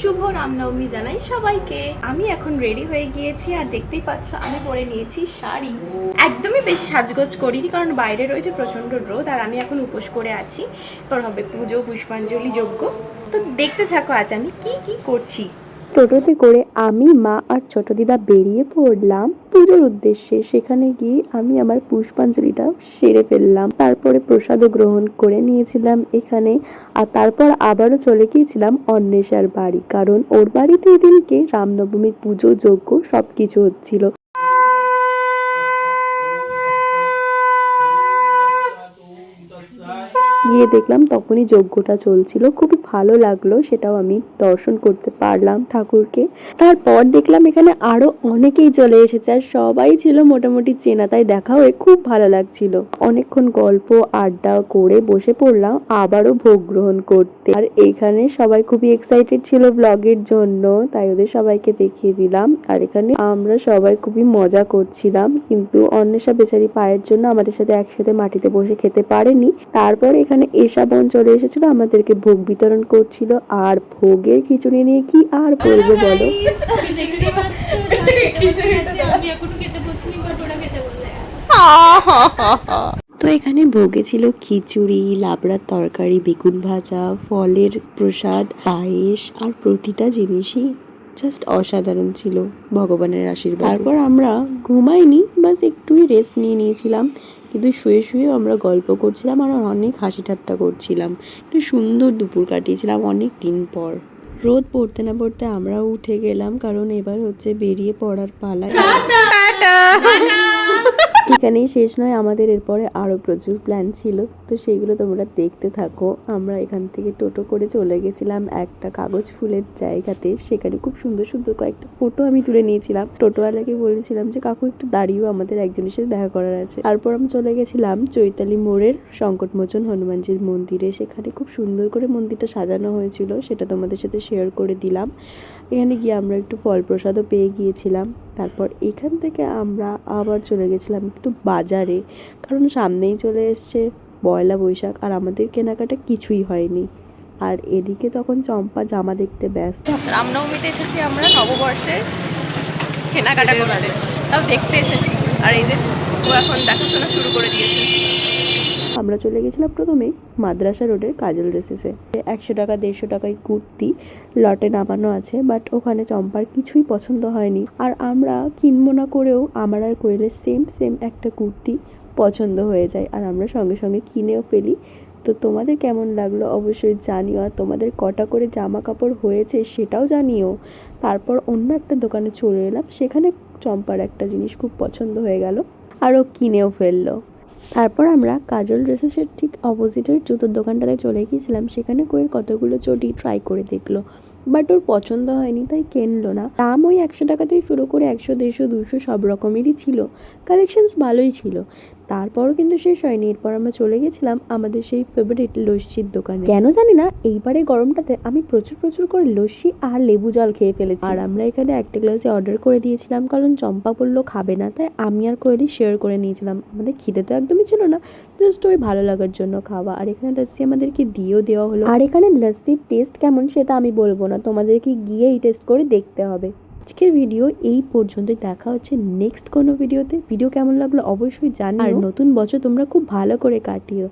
শুভ রামনবমী জানাই সবাইকে। আমি এখন রেডি হয়ে গিয়েছি আর দেখতেই পাচ্ছ আমি পরে নিয়েছি শাড়ি। একদমই বেশি সাজগোজ করিনি কারণ বাইরে রয়েছে প্রচণ্ড রোদ আর আমি এখন উপোস করে আছি। এরপর হবে পুজো, পুষ্পাঞ্জলি, যজ্ঞ। তো দেখতে থাকো আজ আমি কি কি করছি। টোটোতে করে আমি, মা আর ছোট দিদা বেরিয়ে পড়লাম পুজোর উদ্দেশ্যে। সেখানে গিয়ে আমি আমার পুষ্পাঞ্জলিটা সেরে ফেললাম। তারপরে প্রসাদও গ্রহণ করে নিয়েছিলাম এখানে। আর তারপর আবারও চলে গিয়েছিলাম অন্বেষার বাড়ি। কারণ ওর বাড়িতে এদিনকে রামনবমীর পুজো, যজ্ঞ সব কিছু হচ্ছিল। গিয়ে দেখলাম, তখনই যজ্ঞটা চলছিল। খুবই ভালো লাগল, সেটাও আমি দর্শন করতে পারলাম ঠাকুরকে। তারপর দেখলাম এখানে আরও অনেকেই চলে এসেছে, আর সবাই ছিল মোটামুটি চেনা, তাই দেখা হয়ে খুব ভালো লাগছিল। অনেকক্ষণ গল্প, আড্ডা করে বসে পড়লাম, আবারও ভোগ গ্রহণ করতে। আর এখানে সবাই খুবই এক্সাইটেড ছিল ব্লগের জন্য, তাই ওদের সবাইকে দেখিয়ে দিলাম। আর এখানে আমরা সবাই খুবই মজা করছিলাম, কিন্তু অন্বেষা বেচারি পায়ের জন্য আমাদের সাথে একসাথে মাটিতে বসে খেতে পারেনি। তারপর এখানে এসা অঞ্চলে এসেছিল, আমাদেরকে ভোগ বিতরণ করছিল আর ভোগের খিচুড়ি নিয়ে কি আর বলব বলো। তো এখানে ভোগে ছিল খিচুড়ি, লাবড়ার তরকারি, বেগুন ভাজা, ফলের প্রসাদ, পায়েস আর প্রতিটা জিনিসই জাস্ট অসাধারণ ছিল ভগবানের আশীর্বাদ। তারপর আমরা ঘুমাইনি বাস একটুই রেস্ট নিয়ে নিয়েছিলাম। কিন্তু শুয়ে শুয়েও আমরা গল্প করছিলাম আর অনেক হাসি ঠাট্টা করছিলাম। একটু সুন্দর দুপুর কাটিয়েছিলাম অনেক দিন পর। রোদ পড়তে না পড়তে আমরা উঠে গেলাম কারণ এবার হচ্ছে বেরিয়ে পড়ার পালা। এখানেই শেষ নয়, আমাদের এরপরে আরও প্রচুর প্ল্যান ছিল। তো সেইগুলো তোমরা দেখতে থাকো। আমরা এখান থেকে টোটো করে চলে গেছিলাম একটা কাগজ ফুলের জায়গাতে। সেখানে খুব সুন্দর সুন্দর কয়েকটা ফটো আমি তুলে নিয়েছিলাম। টোটোওয়ালাকে বলেছিলাম যে, কাকু, একটু দাঁড়িয়েও আমাদের একজনের সাথে দেখা করার আছে। তারপর আমি চলে গেছিলাম চৈতালি মোড়ের সংকটমোচন হনুমানজির মন্দিরে। সেখানে খুব সুন্দর করে মন্দিরটা সাজানো হয়েছিল, সেটা তোমাদের সাথে শেয়ার করে দিলাম। এখানে গিয়ে আমরা একটু ফল প্রসাদও পেয়ে গিয়েছিলাম। তারপর এখান থেকে আমরা আবার চলে গেছিলাম একটু বাজারে। কারণ সামনেই চলে এসছে পয়লা বৈশাখ আর আমাদের কেনাকাটা কিছুই হয়নি। আর এদিকে তখন চম্পা জামা দেখতে ব্যস্ত। রামনবমীতে এসেছি আমরা নববর্ষে কেনাকাটা করতে। তাও দেখতে এসেছি। আর এই যে, ও এখন দেখাশোনা শুরু করে দিয়েছে। আমরা চলে গেছিলাম প্রথমে মাদ্রাসা রোডের কাজল ড্রেসেসে একশো টাকা, দেড়শো টাকায় কুর্তি, লটে নামানো আছে বাট ওখানে চম্পার কিছুই পছন্দ হয়নি। আর আমরা কিনবো না করেও আমার আর কোয়েলের সেম সেম একটা কুর্তি পছন্দ হয়ে যায়। আর আমরা সঙ্গে সঙ্গে কিনেও ফেলি। তো তোমাদের কেমন লাগল অবশ্যই জানিও। আর তোমাদের কটা করে জামা কাপড় হয়েছে সেটাও জানিও। তারপর অন্য একটা দোকানে চলে এলাম, সেখানে চম্পার একটা জিনিস খুব পছন্দ হয়ে গেল, আরও কিনেও ফেলল। তারপর আমরা কাজল ড্রেসেসের ঠিক অপোজিটের জুতোর দোকানটাতে চলে গিয়েছিলাম। সেখানে কোয়ের কতগুলো চটি ট্রাই করে দেখল। বাট ওর পছন্দ হয়নি, তাই কিনলো না। দাম ওই একশো টাকাতেই শুরু করে একশো, দেড়শো, দুশো সব রকমেরই ছিল। কালেকশনস ভালোই ছিল। তারপরও কিন্তু শেষ হয়নি। এরপর আমরা চলে গেছিলাম আমাদের সেই ফেভারিট লস্যির দোকানে। কেন জানি না এইবারে গরমটাতে আমি প্রচুর প্রচুর করে লস্যি আর লেবু জল খেয়ে ফেলেছি। আর আমরা এখানে একটা গ্লাসে অর্ডার করে দিয়েছিলাম কারণ চম্পা বলল খাবে না তাই আমি আর কোয়েলি শেয়ার করে নিয়েছিলাম। আমাদের খিদে তো একদমই ছিল না জাস্ট ওই ভালো লাগার জন্য খাওয়া। আর এখানে লস্যি আমাদেরকে দিয়েও দেওয়া হলো। আর এখানে লস্যির টেস্ট কেমন সেটা আমি বলব না তোমাদেরকে গিয়েই টেস্ট করে দেখতে হবে। আজকের ভিডিও এই পর্যন্তই। দেখা হচ্ছে নেক্সট কোনো ভিডিওতে ভিডিও কেমন লাগল অবশ্যই জানিও। আর নতুন বছর তোমরা খুব ভালো করে কাটিও।